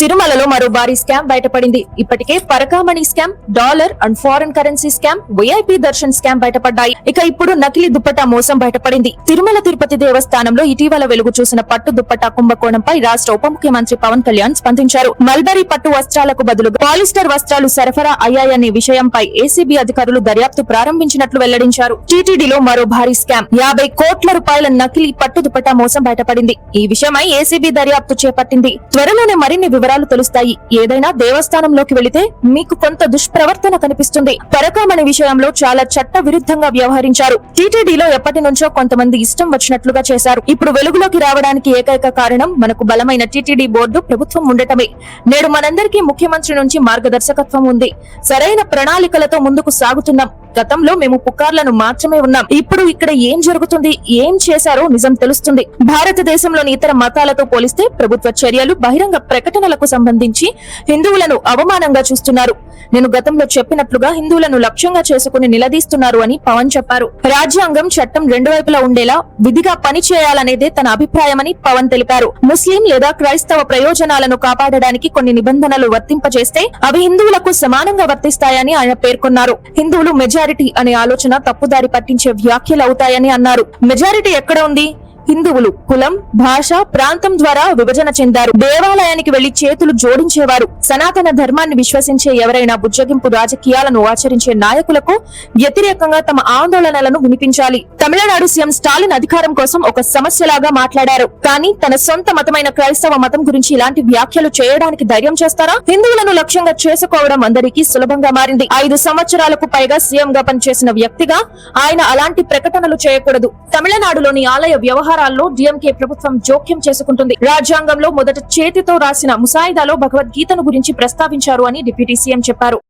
తిరుమలలో మరో భారీ స్కామ్ బయటపడింది. ఇప్పటికే Parakamani scam dollar and foreign currency scam VIP darshan scam బయటపడ్డాయి. ఇక ఇప్పుడు నకిలీ దుప్పటా మోసం బయటపడింది. తిరుమల తిరుపతి దేవస్థానంలో ఇటీవల వెలుగు చూసిన పట్టు దుప్పటా కుంభకోణంపై రాష్ట్ర ఉప ముఖ్యమంత్రి పవన్ కళ్యాణ్ స్పందించారు. మల్బరీ పట్టు వస్త్రాలకు బదులుగా పాలిస్టర్ వస్త్రాలు సరఫరా అయ్యాయనే విషయంపై ఏసీబీ అధికారులు దర్యాప్తు ప్రారంభించినట్లు వెల్లడించారు. టీటీడీలో మరో భారీ స్కామ్. యాభై కోట్ల రూపాయల నకిలీ పట్టు దుప్పటా మోసం బయటపడింది. ఈ విషయమై ఏసీబీ దర్యాప్తు చేపట్టింది. త్వరలోనే మరిన్ని వివరాలు తెలుస్తాయి. ఏదైనా దేవస్థానంలోకి వెళితే మీకు కొంత దుష్ప్రవర్తన కనిపిస్తుంది. పరకామణి విషయంలో చాలా చట్ట విరుద్ధంగా వ్యవహరించారు. టీటీడీలో ఎప్పటి నుంచో కొంతమంది ఇష్టం వచ్చినట్లుగా చేశారు. ఇప్పుడు వెలుగులోకి రావడానికి ఏకైక కారణం మనకు బలమైన టీటీడీ బోర్డు ప్రభుత్వం ఉండటమే. నేడు మనందరికీ ముఖ్యమంత్రి నుంచి మార్గదర్శకత్వం ఉంది. సరైన ప్రణాళికలతో ముందుకు సాగుతున్నాం. గతంలో మేము పుకార్లను మాత్రమే ఉన్నాం. ఇప్పుడు ఇక్కడ ఏం జరుగుతుంది? ఏం చేశారో నిజం తెలుస్తుంది. భారతదేశంలోని ఇతర మతాలతో పోలిస్తే ప్రభుత్వ చర్యలు బహిరంగ ప్రకటనలకు సంబంధించి హిందువులను అవమానంగా చూస్తున్నారు. నేను గతంలో చెప్పినట్లుగా హిందువులను లక్ష్యంగా చేసుకుని నిలదీస్తున్నారు అని పవన్ చెప్పారు. రాజ్యాంగం చట్టం రెండు వైపులా ఉండేలా విధిగా పని చేయాలనేదే తన అభిప్రాయమని పవన్ తెలిపారు. ముస్లిం లేదా క్రైస్తవ ప్రయోజనాలను కాపాడడానికి కొన్ని నిబంధనలు వర్తింపజేస్తే అవి హిందువులకు సమానంగా వర్తిస్తాయని ఆయన పేర్కొన్నారు. హిందువులు మెజారిటీ అనే ఆలోచన తప్పుదారి పట్టించే వ్యాఖ్యలు అవుతాయని అన్నారు. మెజారిటీ ఎక్కడ ఉంది? హిందువులు కులం భాష ప్రాంతం ద్వారా విభజన చెందారు. దేవాలయానికి వెళ్ళి చేతులు జోడించేవారు. సనాతన ధర్మాన్ని విశ్వసించే ఎవరైనా బుజ్జగింపు రాజకీయాలను ఆచరించే నాయకులకు వ్యతిరేకంగా తమ ఆందోళనలను వినిపించాలి. తమిళనాడు సీఎం స్టాలిన్ అధికారం కోసం ఒక సమస్యలాగా మాట్లాడారు. కానీ తన సొంత మతమైన క్రైస్తవ మతం గురించి ఇలాంటి వ్యాఖ్యలు చేయడానికి ధైర్యం చేస్తారా? హిందువులను లక్ష్యంగా చేసుకోవడం అందరికీ సులభంగా మారింది. ఐదు సంవత్సరాలకు పైగా సీఎం గా పనిచేసిన వ్యక్తిగా ఆయన అలాంటి ప్రకటనలు చేయకూడదు. తమిళనాడులోని ఆలయ వ్యవహారాల్లో డిఎంకే ప్రభుత్వం జోక్యం చేసుకుంటుంది. రాజ్యాంగంలో మొదట చేతితో రాసిన ముసాయిదాలో భగవద్గీతను గురించి ప్రస్తావించారు అని డిప్యూటీ సీఎం చెప్పారు.